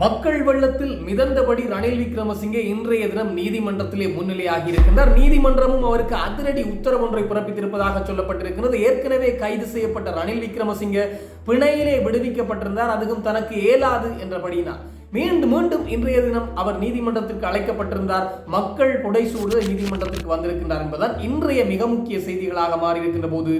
மக்கள் வெள்ளத்தில் மிதந்தபடி ரணில் விக்ரமசிங்கே இன்றைய தினம் நீதிமன்றத்திலே முன்னிலையாகி இருக்கின்றார் நீதிமன்றமும் அவருக்கு அதிரடி உத்தரவு ஒன்றை பிறப்பித்திருப்பதாக சொல்லப்பட்டிருக்கிறது. ஏற்கனவே கைது செய்யப்பட்ட ரணில் விக்ரமசிங்கே பிணையிலே விடுவிக்கப்பட்டிருந்தார். அதுவும் தனக்கு இயலாது என்றபடினார் மீண்டும் மீண்டும் இன்றைய தினம் அவர் நீதிமன்றத்திற்கு அழைக்கப்பட்டிருந்தார். மக்கள் புடைசூடு நீதிமன்றத்திற்கு வந்திருக்கின்றார் என்பதால் இன்றைய மிக முக்கிய செய்திகளாக மாறியிருக்கின்ற போது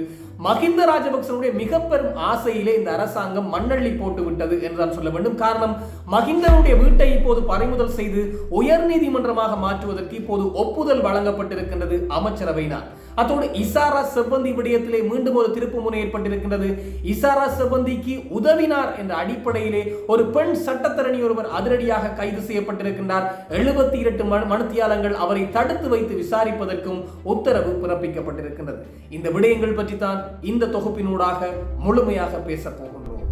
மஹிந்த ராஜபக்சனுடைய மிக பெரும் ஆசையிலே இந்த அரசாங்கம் மண்ணள்ளி போட்டு விட்டது என்றுதான் சொல்ல வேண்டும். காரணம் மஹிந்தனுடைய வீட்டை இப்போது பறிமுதல் செய்து உயர் நீதிமன்றமாக மாற்றுவதற்கு இப்போது ஒப்புதல் வழங்கப்பட்டிருக்கின்றது அமைச்சரவையினால் அத்தோடு இசாரா செவ்வந்தி விடயத்திலே மீண்டும் ஒரு திருப்பு முனை ஏற்பட்டிருக்கின்றது. இசாரா செவ்வந்திக்கு உதவினார் என்ற அடிப்படையிலே ஒரு பெண் சட்டத்தரணி ஒருவர் அதிரடியாக கைது செய்யப்பட்டிருக்கின்றார். எழுபத்தி இரண்டு மனுத்தியாளங்கள் அவரை தடுத்து வைத்து விசாரிப்பதற்கும் உத்தரவு பிறப்பிக்கப்பட்டிருக்கின்றது. இந்த விடயங்கள் பற்றி தான் இந்த தொகுப்பினூடாக முழுமையாக பேசப் போகின்றோம்.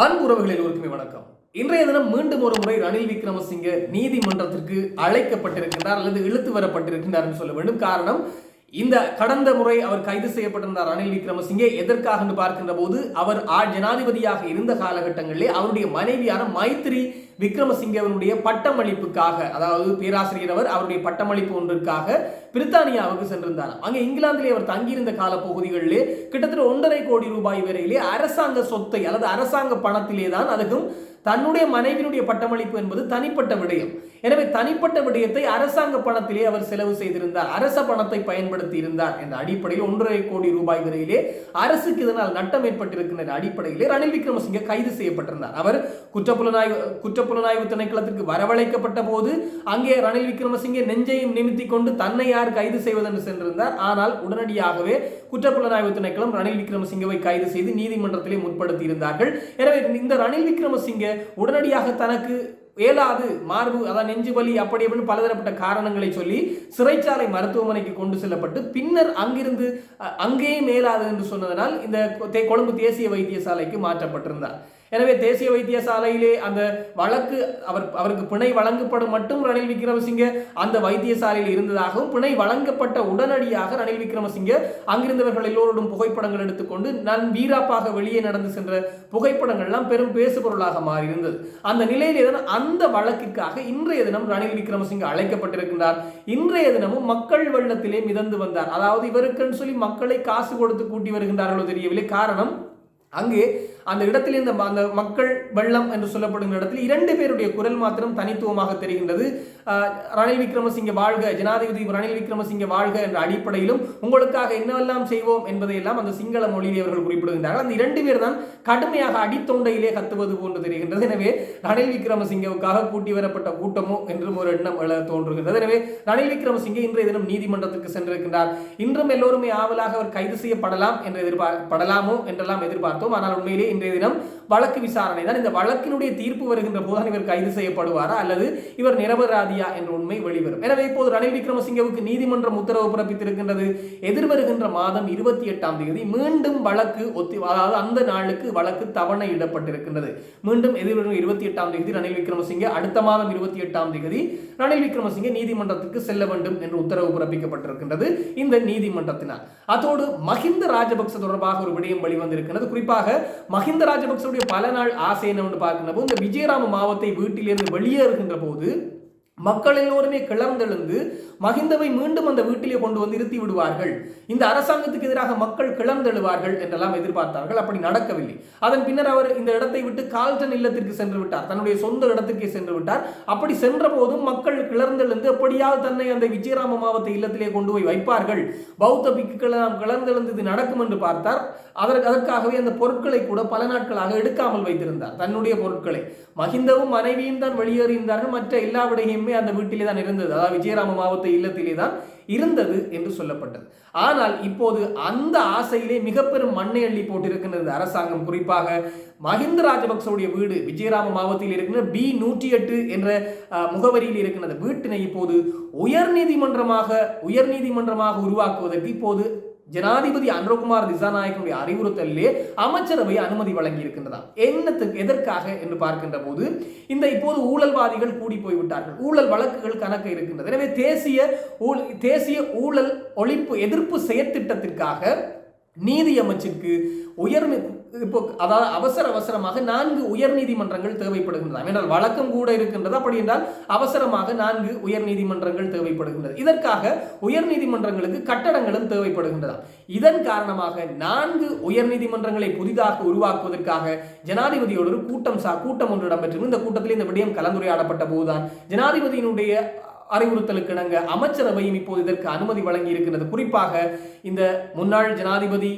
அன்புறவுகளில் ஒருக்குமே வணக்கம். இன்றைய தினம் மீண்டும் ஒரு முறை ரணில் விக்ரமசிங்க நீதிமன்றத்திற்கு அழைக்கப்பட்டிருக்கின்றார் அல்லது இழுத்து வரப்பட்டிருக்கின்றார் என்று சொல்ல வேண்டும். காரணம் இந்த கடந்த முறை அவர் கைது செய்யப்பட்டிருந்தார் ரணில் விக்ரமசிங்கே எதற்காக என்று பார்க்கின்ற போது அவர் ஆ- ஜனாதிபதியாக இருந்த காலகட்டங்களிலே அவருடைய மனைவியான மைத்ரி விக்ரமசிங்கவனுடைய பட்டமளிப்புக்காக அதாவது பேராசிரியர் அவர் அவருடைய பட்டமளிப்பு ஒன்றிற்காக பிரித்தானியாவுக்கு சென்றிருந்தார். அங்கே இங்கிலாந்திலே அவர் தங்கியிருந்த கால பகுதிகளிலே கிட்டத்தட்ட ஒன்றரை கோடி ரூபாய் வரையிலே அரசாங்க சொத்தை அல்லது அரசாங்க பணத்திலே தான் அதுக்கும் தன்னுடைய மனைவியினுடைய பட்டமளிப்பு என்பது தனிப்பட்ட விடயம். எனவே தனிப்பட்ட விடயத்தை அரசாங்க பணத்திலே அவர் செலவு செய்திருந்தார். அரச பணத்தை பயன்படுத்தி இருந்தார் என்ற அடிப்படையில் ஒன்றரை கோடி ரூபாய் வரையிலே அரசுக்கு இதனால் நட்டம் ஏற்பட்டிருக்கின்ற அடிப்படையிலே ரணில் விக்ரமசிங்க கைது செய்யப்பட்டிருந்தார். அவர் குற்றப்புலனாய்வு குற்றப்புலனாய்வு திணைக்களத்திற்கு வரவழைக்கப்பட்ட போது அங்கே ரணில் விக்ரமசிங்கே நெஞ்சையும் நிமித்தி கொண்டு தன்னை யார் கைது செய்வதென்று சென்றிருந்தார். ஆனால் உடனடியாகவே குற்றப்புலனாய்வு திணைக்களம் ரணில் விக்ரமசிங்கவை கைது செய்து நீதிமன்றத்திலே முற்படுத்தி இருந்தார்கள் எனவே இந்த ரணில் விக்ரமசிங்க உடனடியாக தனக்கு இயலாது மார்பு அதாவது நெஞ்சு வலி அப்படி அப்படின்னு பலதரப்பட்ட காரணங்களை சொல்லி சிறைச்சாலை மருத்துவமனைக்கு கொண்டு செல்லப்பட்டு பின்னர் அங்கிருந்து அங்கேயும் மேலாது என்று சொன்னதனால் இந்த தே- கொழும்பு தேசிய வைத்தியசாலைக்கு மாற்றப்பட்டிருந்தார். எனவே தேசிய வைத்தியசாலையிலே அந்த வழக்கு அவர் அவருக்கு பிணை வழங்கப்படும் மட்டும் ரணில் விக்ரமசிங்கே அந்த வைத்தியசாலையில் இருந்ததாகவும் பிணை வழங்கப்பட்ட உடனடியாக ரணில் விக்ரமசிங்கே அங்கிருந்தவர்கள் எல்லோரோடும் புகைப்படங்கள் எடுத்துக்கொண்டு நான் வீராப்பாக வெளியே நடந்து சென்ற புகைப்படங்கள்லாம் பெரும் பேசுபொருளாக மாறியிருந்தது. அந்த நிலையிலே தான் அந்த வழக்குக்காக இன்றைய தினம் ரணில் விக்ரமசிங்கே அழைக்கப்பட்டிருக்கின்றார். இன்றைய தினமும் மக்கள் வெள்ளத்திலே மிதந்து வந்தார். அதாவது இவருக்குன்னு சொல்லி மக்களை காசு கொடுத்து கூட்டி வருகின்றார்களோ தெரியவில்லை. காரணம் அங்கே அந்த இடத்தில் இந்த அந்த மக்கள் வெள்ளம் என்று சொல்லப்படும் இடத்தில் இரண்டு பேருடைய குரல் மாத்திரம் தனித்துவமாக தெரிகின்றது. ரணில் விக்ரமசிங்க வாழ்க ஜனாதிபதி ரணில் விக்ரமசிங்க வாழ்க என்ற அடிப்படையிலும் உங்களுக்காக என்னவெல்லாம் செய்வோம் என்பதையெல்லாம் அந்த சிங்கள மொழியிலே அவர்கள் குறிப்பிடுகின்றார்கள். அந்த இரண்டு பேர் தான் கடுமையாக அடித்தொண்டையிலே கத்துவது போன்று தெரிகின்றது. எனவே ரணில் விக்ரமசிங்கவுக்காக கூட்டி வரப்பட்ட கூட்டமோ என்றும் ஒரு எண்ணம் தோன்றுகின்றது. எனவே ரணில் விக்ரமசிங்கே இன்றைய தினம் நீதிமன்றத்துக்கு சென்றிருக்கின்றார். இன்றும் எல்லோருமே ஆவலாக அவர் கைது செய்யப்படலாம் என்று எதிர்பார்ப்படலாமோ என்றெல்லாம் எதிர்பார்த்தோம். ஆனால் உண்மையிலே இன்றைய தினம் வழக்கு விசாரணை தான். இந்த வழக்கினுடைய தீர்ப்பு வருகின்ற போதுதான் இவர் கைது செய்யப்படுவாரா? அல்லது இவர் நிரபராதியா என்ற உண்மை வெளிவரும். எனவே இப்போது ரணில் விக்ரமசிங்கவுக்கு நீதிமன்றம் உத்தரவு பிறப்பித்திருக்கின்றது. எதிர்வருகின்ற மாதம் இருபத்தி எட்டாம் தேதி மீண்டும் வழக்கு ஒத்தி அதாவது அந்த நாளுக்கு வழக்கு தவணை இடப்பட்டிருக்கின்றது. மீண்டும் எதிர்வரும் இருபத்தி எட்டாம் தேதி ரணில் விக்ரமசிங்கே அடுத்த மாதம் இருபத்தி எட்டாம் தேதி ரணில் விக்ரமசிங்கே நீதிமன்றத்துக்கு செல்ல வேண்டும் என்று உத்தரவு பிறப்பிக்கப்பட்டிருக்கின்றது இந்த நீதிமன்றத்தினால். அதோடு மஹிந்த ராஜபக்ச தொடர்பாக ஒரு விடயம் வெளிவந்திருக்கிறது குறிப்பாக மஹிந்த பல நாள் ஆசை என்னவென்று பார்க்கின்ற போது இந்த விஜயராம மாவத்தை வீட்டிலிருந்து இருக்கின்ற போது மக்கள் எல்லோருமே கிளர்ந்தெழுந்து மஹிந்தவை மீண்டும் அந்த வீட்டிலே கொண்டு வந்து இருத்தி விடுவார்கள். இந்த அரசாங்கத்துக்கு எதிராக மக்கள் கிளர்ந்தெழுவார்கள் என்றெல்லாம் எதிர்பார்த்தார்கள். அப்படி நடக்கவில்லை. அதன் பின்னர் அவர் இந்த இடத்தை விட்டு கால்டன் இல்லத்திற்கு சென்று விட்டார். தன்னுடைய சொந்த இடத்துக்கே சென்று விட்டார். அப்படி சென்ற போதும் மக்கள் கிளர்ந்தெழுந்து எப்படியாவது தன்னை அந்த விஜயராம மாவட்ட இல்லத்திலே கொண்டு போய் வைப்பார்கள். பௌத்த பிக்குகள் நாம் கிளர்ந்தெழுந்து இது நடக்கும் என்று பார்த்தார். அதற்கு அதற்காகவே அந்த பொருட்களை கூட பல நாட்களாக எடுக்காமல் வைத்திருந்தார். தன்னுடைய பொருட்களை. மஹிந்தவும் மனைவியும் தான் வெளியேறியிருந்தார்கள். மற்ற எல்லா விடயமுமே அந்த வீட்டிலே தான் இருந்தது. அதாவது விஜயராம மாவட்ட இல்லத்திலே தான் இருந்தது என்று சொல்லப்பட்டது. ஆனால் இப்போது அந்த ஆசையிலே மிக பெரும் மண்ணை அள்ளி போட்டிருக்கின்றது அரசாங்கம். குறிப்பாக மஹிந்த ராஜபக்சவுடைய வீடு விஜயராம மாவட்டத்தில் இருக்கின்ற பி நூற்றி எட்டு என்ற முகவரியில் இருக்கின்ற அந்த வீட்டினை இப்போது உயர் நீதிமன்றமாக உயர் நீதிமன்றமாக உருவாக்குவதற்கு இப்போது ஜனாதிபதி அனுரகுமார் திசாநாயகனுடைய அறிவுறுத்தலிலே அமைச்சரவை அனுமதி வழங்கி இருக்கின்றதாம் என்னத்துக்கு எதற்காக என்று பார்க்கின்ற போது இந்த இப்போது ஊழல்வாதிகள் கூடி போய்விட்டார்கள். ஊழல் வழக்குகள் கணக்கு இருக்கின்றது. எனவே தேசிய ஊழ் தேசிய ஊழல் ஒழிப்பு எதிர்ப்பு செயற்திட்டத்திற்காக நீதி அமைச்சிற்கு உயர் இப்போ அதாவது அவசர அவசரமாக நான்கு உயர் நீதிமன்றங்கள் தேவைப்படுகின்றன. என்றால் வழக்கம் கூட இருக்கின்றது. அப்படி என்றால் அவசரமாக நான்கு உயர் நீதிமன்றங்கள் தேவைப்படுகின்றது. இதற்காக உயர் நீதிமன்றங்களுக்கு கட்டடங்களும் தேவைப்படுகின்றன. இதன் காரணமாக நான்கு உயர் நீதிமன்றங்களை புதிதாக உருவாக்குவதற்காக ஜனாதிபதியோடு ஒரு கூட்டம் சா கூட்டம் ஒன்று இடம்பெற்றது இந்த கூட்டத்தில் இந்த விடயம் கலந்துரையாடப்பட்ட போதுதான். ஜனாதிபதியினுடைய அறிவுறுத்தலுக்கு இணங்க அமைச்சரவையும் இப்போது இதற்கு அனுமதி வழங்கி இருக்கின்றது குறிப்பாக இந்த முன்னாள் ஜனாதிபதி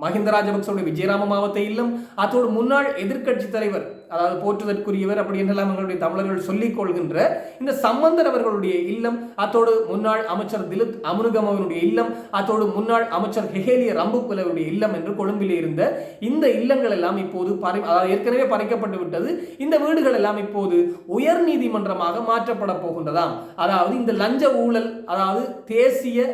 மஹிந்த ராஜபக்சோட விஜயராம மாவத்த இல்லம் அதோடு முன்னாள் எதிர்க்கட்சி தலைவர் அதாவது போற்றுதற்குரியவர் அப்படி என்றெல்லாம் எங்களுடைய தமிழர்கள் சொல்லிக் கொள்கின்ற இந்த சம்பந்தர் அவர்களுடைய இல்லம் அத்தோடு முன்னாள் அமைச்சர் திலித் அமுனுகமவனுடைய இல்லம் அத்தோடு முன்னாள் அமைச்சர் ஹெஹேலிய ரம்புக்குலவுடைய இல்லம் என்று கொழும்பிலே இருந்த இந்த இல்லங்கள் எல்லாம் இப்போது பறி அதாவது ஏற்கனவே பறிக்கப்பட்டு விட்டது. இந்த வீடுகள் எல்லாம் இப்போது உயர் நீதிமன்றமாக மாற்றப்பட போகின்றதாம். அதாவது இந்த லஞ்ச ஊழல் அதாவது தேசிய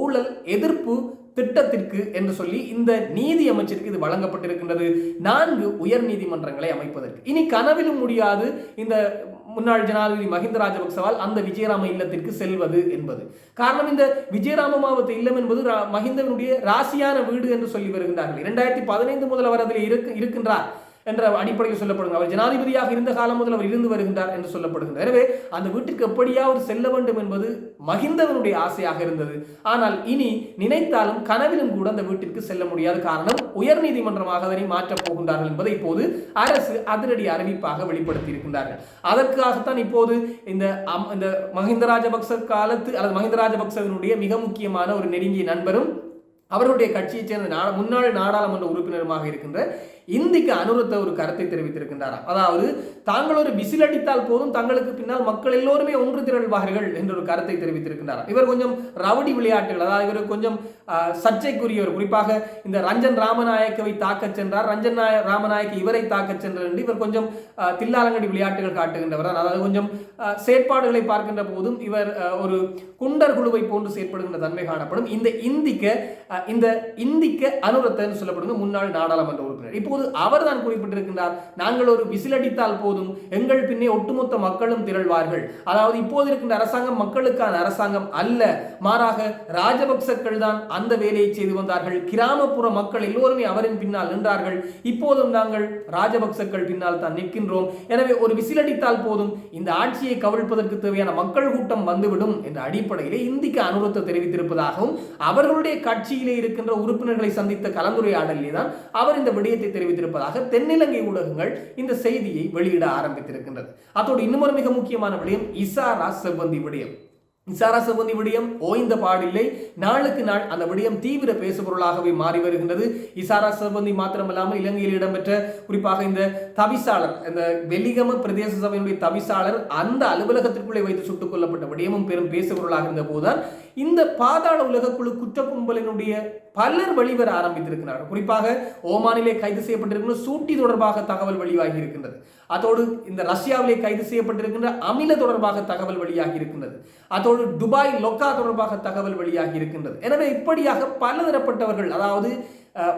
ஊழல் எதிர்ப்பு திட்டத்திற்கு என்று சொல்லி இந்த நீதி அமைச்சருக்கு இது வழங்கப்பட்டிருக்கின்றது. நான்கு உயர் நீதிமன்றங்களை அமைப்பதற்கு. இனி கனவிலும் முடியாது இந்த முன்னாள் ஜனாதிபதி மஹிந்த ராஜபக்சவால் அந்த விஜயராம இல்லத்திற்கு செல்வது என்பது. காரணம் இந்த விஜயராம மாவட்ட இல்லம் என்பது ரா- மஹிந்தனுடைய ராசியான வீடு என்று சொல்லி வருகின்றார்கள். இரண்டாயிரத்தி பதினைந்து முதல் அவர் அதில் இருக்கு இருக்கின்றார். என்ற அடிப்படையில் சொல்லப்படுகிறது அவர் ஜனாதிபதியாக இருந்த காலம் முதல் அவர் இருந்து வருகின்றார் என்று சொல்லப்படுகின்றார் எனவே அந்த வீட்டுக்கு எப்படியாவது செல்ல வேண்டும் என்பது மகிந்தவனுடைய ஆசையாக இருந்தது. ஆனால் இனி நினைத்தாலும் கனவிலும் கூட அந்த வீட்டிற்கு செல்ல முடியாத காரணம் உயர் நீதிமன்றமாக அதனை மாற்றப் போகின்றார்கள் என்பதை இப்போது அரசு அதிரடி அறிவிப்பாக வெளிப்படுத்தி இருக்கின்றார்கள் அதற்காகத்தான் இப்போது இந்த அம்- இந்த மஹிந்த ராஜபக்ச காலத்து அல்லது மஹிந்த ராஜபக்சவினுடைய மிக முக்கியமான ஒரு நெருங்கிய நண்பரும் அவருடைய கட்சியைச் சேர்ந்த நா- முன்னாள் நாடாளுமன்ற உறுப்பினருமாக இருக்கின்ற இந்திக்கு அனுரத்த ஒரு கருத்தை தெரிவித்திருக்கின்றாராம் அதாவது தாங்கள் ஒரு விசில் அடித்தால் போதும் தங்களுக்கு பின்னால் மக்கள் எல்லோருமே ஒன்று திரள்வார்கள் என்ற ஒரு கருத்தை தெரிவித்திருக்கின்றாராம் இவர் கொஞ்சம் ரவுடி விளையாட்டுகள் அதாவது இவர் கொஞ்சம் ஆஹ், சர்ச்சைக்குரியவர் குறிப்பாக இந்த ரஞ்சன் ராமநாயக்கவை தாக்கச் சென்றார். ரஞ்சன் நாய ராமநாயக்க இவரை தாக்கச் சென்றார் என்று இவர் கொஞ்சம் தில்லாலங்கடி விளையாட்டுகள் காட்டுகின்றவர்? அதாவது கொஞ்சம் செயற்பாடுகளை பார்க்கின்ற போதும் இவர் ஒரு குண்டர் குழுவை போன்று செயற்படுகின்ற தன்மை காணப்படும். இந்த இந்திக்க இந்த இந்திக்க அனுரத்தன்னு சொல்லப்படுங்க முன்னாள் நாடாளுமன்ற உறுப்பினர். இப்போ இப்போது அவர் தான் குறிப்பிட்டிருக்கின்றார். நாங்கள் ஒரு விசிலடித்தால் போதும் எங்கள் பின்னே ஒட்டுமொத்த மக்களும் திரள்வார்கள். அதாவது இப்போது இருக்கின்ற அரசாங்கம் மக்களுக்கான அரசாங்கம் அல்ல. மாறாக ராஜபக்சக்கள் தான் அந்த வேலையை செய்து வந்தார்கள். கிராமப்புற மக்கள் எல்லோருமே அவரின் பின்னால் நின்றார்கள். இப்போதும் நாங்கள் ராஜபக்சக்கள் பின்னால் தான் நிற்கின்றோம். எனவே ஒரு விசிலடித்தால் போதும் இந்த ஆட்சியை கவிழ்ப்பதற்கு தேவையான மக்கள் கூட்டம் வந்துவிடும் என்ற அடிப்படையிலே இந்திக்கு அனுரத்தை தெரிவித்திருப்பதாகவும் அவர்களுடைய கட்சியிலே இருக்கின்ற உறுப்பினர்களை சந்தித்த கலந்துரையாடலிலே தான் அவர் இந்த விடயத்தை தெரிவித்திருப்பதாக தென்னிலங்கை ஊடகங்கள் இந்த செய்தியை வெளியிட ஆரம்பித்திருக்கின்றது. அதோடு இன்னும் மிக முக்கியமான விடயம் இசாரா செவ்வந்தி விடயம். இசாரா செவ்வந்தி விடயம் ஓய்ந்த பாடில்லை. நாளுக்கு நாள் அந்த விடயம் தீவிர பேசுபொருளாகவே மாறி வருகின்றது. இசாரா செவ்வந்தி மாத்திரமல்லாமல் இலங்கையில் இடம்பெற்ற குறிப்பாக இந்த தவிசாளர் இந்த வெலிகம பிரதேச சபையினுடைய தவிசாளர் அந்த அலுவலகத்திற்குள்ளே வைத்து சுட்டுக் கொல்லப்பட்ட விடயமும் பெரும் பேசுபொருளாக இருந்த போதுதான் இந்த பாதாள உலக குழு குற்ற கும்பலினுடைய பலர் வெளிவர ஆரம்பித்திருக்கிறார்கள். குறிப்பாக ஓமானிலே கைது செய்யப்பட்டிருக்கின்ற சூட்டி தொடர்பாக தகவல் வெளியாகி இருக்கின்றது. அதோடு இந்த ரஷ்யாவிலே கைது செய்யப்பட்டிருக்கின்ற அமில தொடர்பாக தகவல் வெளியாகி இருக்கின்றது. அதோடு துபாய் லொக்கா தொடர்பாக தகவல் வெளியாகி இருக்கின்றது. எனவே இப்படியாக பல தரப்பட்டவர்கள் அதாவது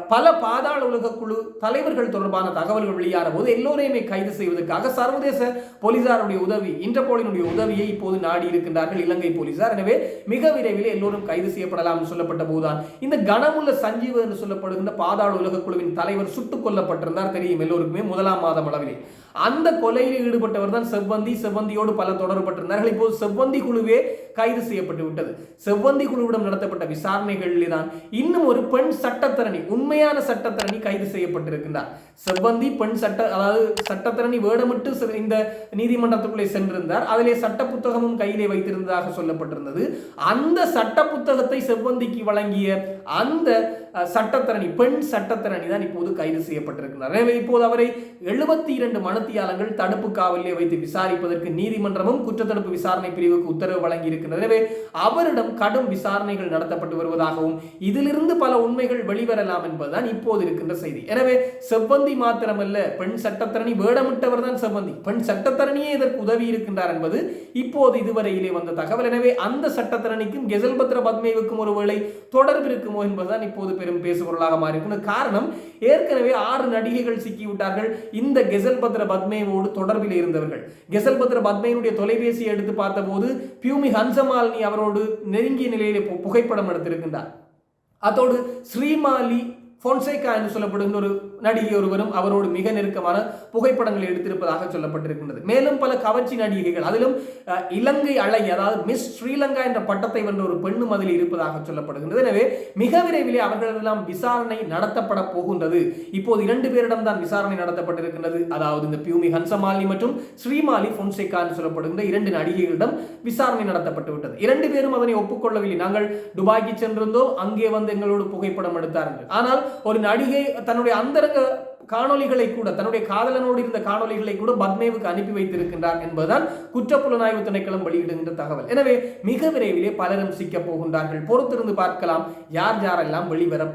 பல பாதாள உலக குழு தலைவர்கள் தொடர்பான தகவல்கள் வெளியான போது எல்லோரையுமே கைது செய்வதற்காக சர்வதேச போலீசாருடைய உதவி இன்டர்போலினுடைய உதவியை இப்போது நாடி இருக்கின்றார்கள் இலங்கை போலீசார். எனவே மிக விரைவில் எல்லோரும் கைது செய்யப்படலாம் என்று சொல்லப்பட்ட போதுதான் இந்த கனமுள்ள சஞ்சீவ் என்று சொல்லப்படுகின்ற பாதாள உலக குழுவின் தலைவர் சுட்டுக் கொல்லப்பட்டிருந்தார் தெரியும் எல்லோருக்குமே முதலாம் மாதம் அளவிலே. அந்த கொலையில் ஈடுபட்டவர் தான் செவ்வந்தி செவ்வந்தியோடு பல தொடர்பட்டிருந்தார்கள் இப்போது செவ்வந்தி குழுவே கைது செய்யப்பட்டு விட்டது. செவ்வந்தி குழுவிடம் நடத்தப்பட்ட விசாரணைகளிலே தான் இன்னும் ஒரு பெண் சட்டத்தரணி உண்மையான சட்டத்தரணி கைது செய்யப்பட்டிருக்கின்றார். செவ்வந்தி பெண் சட்ட அதாவது சட்டத்தரணி வேடமிட்டு இந்த நீதிமன்றத்துக்குள்ளே சென்றிருந்தார். அதிலே சட்ட புத்தகமும் கையிலே வைத்திருந்ததாக சொல்லப்பட்டிருந்தது. அந்த சட்ட புத்தகத்தை செவ்வந்திக்கு வழங்கிய அந்த சட்டத்தரணி பெண் சட்டத்தரணி தான் இப்போது கைது செய்யப்பட்டிருக்கிறார். எனவே இப்போது அவரை எழுபத்தி இரண்டு மனத்தியாளங்கள் தடுப்பு காவலிலே வைத்து விசாரிப்பதற்கு நீதிமன்றமும் குற்றத்தடுப்பு விசாரணை பிரிவுக்கு உத்தரவு வழங்கியிருக்கிறது. எனவே அவரிடம் கடும் விசாரணைகள் நடத்தப்பட்டு வருவதாகவும் இதிலிருந்து பல உண்மைகள் வெளிவரலாம் என்பதுதான் இப்போது இருக்கின்ற செய்தி. எனவே செவ்வந்தி மாத்திரமல்ல பெண் சட்டத்தரணி வேடமிட்டவர் தான் செவ்வந்தி. பெண் சட்டத்தரணியே இதற்கு உதவி இருக்கின்றார் என்பது இப்போது இதுவரையிலே வந்த தகவல். எனவே அந்த சட்டத்தரணிக்கும் கெசல்பத்ர பத்மேவுக்கும் ஒருவேளை தொடர்பு இருக்குமோ என்பதுதான் இப்போது பெரும் பேசுபொருளாக மாறி காரணம் ஏற்கனவே ஆறு நடிகைகள் சிக்கிவிட்டார்கள். இந்த கெசல் பத்ர பத்மேவோடு தொடர்பில் இருந்தவர்கள். கெசல் பத்ர பத்மேனுடைய தொலைபேசியை எடுத்து பார்த்தபோது பியூமி ஹன்சமாலினி அவரோடு நெருங்கிய நிலையிலே புகைப்படம் எடுத்திருக்கின்றார். அதோடு ஸ்ரீமாலி பொன்சேகா என்று சொல்லப்படுகின்ற ஒரு நடிகை ஒருவரும் அவரோடு மிக நெருக்கமான புகைப்படங்களை எடுத்திருப்பதாக சொல்லப்பட்டிருக்கின்றது. மேலும் பல கவர்ச்சி நடிகைகள் அதிலும் இலங்கை அழகி அதாவது மிஸ் ஸ்ரீலங்கா என்ற பட்டத்தை வென்ற ஒரு பெண்ணும் அதில் இருப்பதாக சொல்லப்படுகின்றது. எனவே மிக விரைவிலே அவர்களெல்லாம் விசாரணை நடத்தப்பட போகின்றது. இப்போது இரண்டு பேரிடம் தான் விசாரணை நடத்தப்பட்டிருக்கின்றது. அதாவது இந்த பியூமி ஹன்சமாலி மற்றும் ஸ்ரீமாலி பொன்சேகா என்று சொல்லப்படுகின்ற இரண்டு நடிகைகளிடம் விசாரணை நடத்தப்பட்டு விட்டது. இரண்டு பேரும் அதனை ஒப்புக்கொள்ளவில்லை. நாங்கள் துபாய்க்கு சென்றிருந்தோம் அங்கே வந்து எங்களோடு புகைப்படம் எடுத்தார்கள். ஆனால் ஒரு நடிகை தன்னுடைய அந்தரங்க காணொளிகளை கூட தன்னுடைய காதலனோடு இருந்த காணொளிகளை கூட பத்மேவுக்கு அனுப்பி வைத்திருக்கின்றார் என்பதுதான் குற்றப்புலனாய்வு திணைக்களம் வெளியிடுகின்ற தகவல். எனவே மிக விரைவிலே பலரும் சிக்கப் போகின்றார்கள். பொறுத்திருந்து பார்க்கலாம். யார் யாரெல்லாம் வெளிவரப்